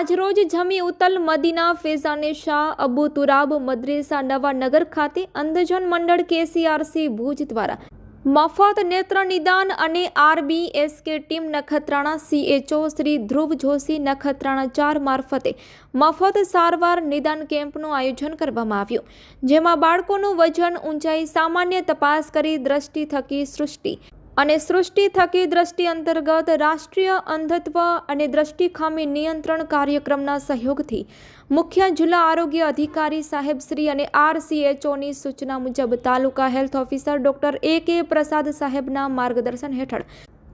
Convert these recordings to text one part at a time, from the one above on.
આજરોજ જમી ઉતલ મદીના ફેઝાને શાહ અબુ તુરાબ મદ્રેસા નવા નગર ખાતે અંધજન મંડળ કેસીઆરસી ભુજ દ્વારા મફત નેત્ર નિદાન અને RBSK team Nakhatrana CHO Shri Dhruv Joshi Nakhatrana ચાર મારફતે મફત સારવાર નિદાન કેમ્પનું આયોજન કરવામાં આવ્યું, જેમાં બાળકોનું વજન ઊંચાઈ સામાન્ય તપાસ કરી દ્રષ્ટિ થકી સૃષ્ટિ અને સૃષ્ટિ થકી દ્રષ્ટિ અંતર્ગત રાષ્ટ્રીય અંધત્વ અને દ્રષ્ટિ ખામી નિયંત્રણ કાર્યક્રમના સહયોગથી મુખ્ય જિલ્લા આરોગ્ય અધિકારી સાહેબ શ્રી અને આરસીએચઓની સૂચના મુજબ taluka health officer doctor A K Prasad સાહેબના માર્ગદર્શન હેઠળ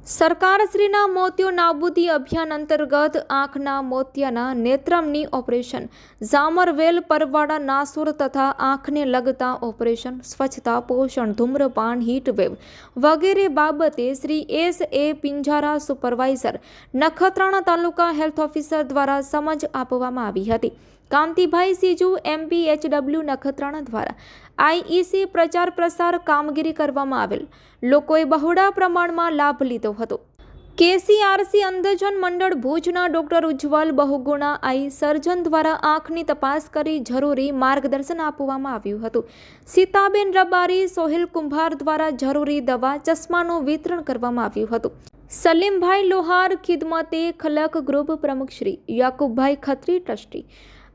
સરકારશ્રીના મોતિયો નાબૂદી અભિયાન અંતર્ગત આંખના મોતિયાના નેત્રમની ઓપરેશન, ઝામરવેલ પરવાડા નાસુર તથા આંખને લગતા ઓપરેશન, સ્વચ્છતા, પોષણ, ધૂમ્રપાન હીટવેવ વગેરે બાબતે Shri S A Pinjara supervisor Nakhatrana taluka health officer દ્વારા સમજ આપવામાં આવી હતી. કાંતિભાઈ સીજુ એમપી એચડબલ્યુ નખત્રાણા દ્વારા આઈઈસી પ્રચાર પ્રસાર કામગીરી કરવામાં આવેલ. લોકોએ બહોળા પ્રમાણમાં લાભ લીધો હતો. કેસીઆરસી અંધજન મંડળ ભુજના ડોક્ટર ઉજ્જવલ બહુગુણા આઈ સર્જન દ્વારા આંખની તપાસ કરી જરૂરી માર્ગદર્શન આપવામાં આવ્યું હતું. સીતાબેન રબારી, સોહિલ કુંભાર દ્વારા જરૂરી દવા, ચશ્માનું વિતરણ કરવામાં આવ્યું હતું. સલીમભાઈ લોહાર, ખિદમતે ખલક ગ્રુપ પ્રમુખ શ્રી યાકુબભાઈ ખત્રી, ટ્રસ્ટી.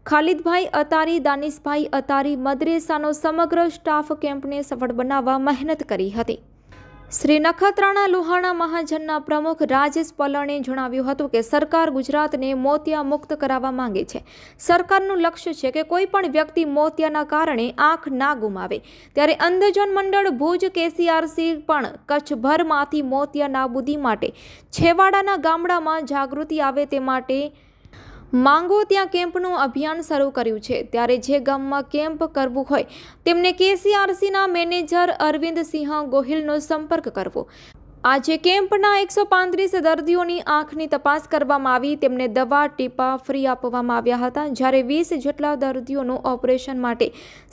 ખાલિદભાઈ અતારી, દાનિશભાઈ અતારી મદરેસાનો સમગ્ર સ્ટાફ કેમ્પને સફળ બનાવવા મહેનત કરી હતી. શ્રી નખત્રાણા લોહાણા મહાજનના પ્રમુખ રાજેશ પલણે જણાવ્યું હતું કે સરકાર ગુજરાતને મોતિયા મુક્ત કરાવવા માંગે છે. સરકારનું લક્ષ્ય છે કે કોઈ પણ વ્યક્તિ મોતિયાના કારણે આંખ ના ગુમાવે. ત્યારે અંધજન મંડળ ભુજ કેસીઆરસી પણ કચ્છભરમાંથી મોતિયા નાબૂદી માટે છેવાડાના ગામડામાં જાગૃતિ આવે તે માટે માંગો ત્યાં કેમ્પનું અભિયાન શરૂ કર્યું છે. ત્યારે જે ગામમાં કેમ્પ કરવું હોય, તેમને કેસીઆરસીના મેનેજર અરવિંદ સિંહ ગોહિલનો સંપર્ક કરવો. આજે કેમ્પના એકસો પાંત્રીસ દર્દીઓની આંખની તપાસ કરવામાં આવી. તેમને દવા, ટીપા ફ્રી આપવામાં આવ્યા હતા. જ્યારે વીસ જેટલા દર્દીઓનું ઓપરેશન માટે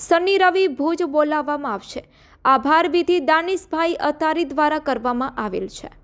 શનિ, રવિ ભુજ બોલાવવામાં આવશે. આભાર વિધિ દાનિશભાઈ અતારી દ્વારા કરવામાં આવેલ છે.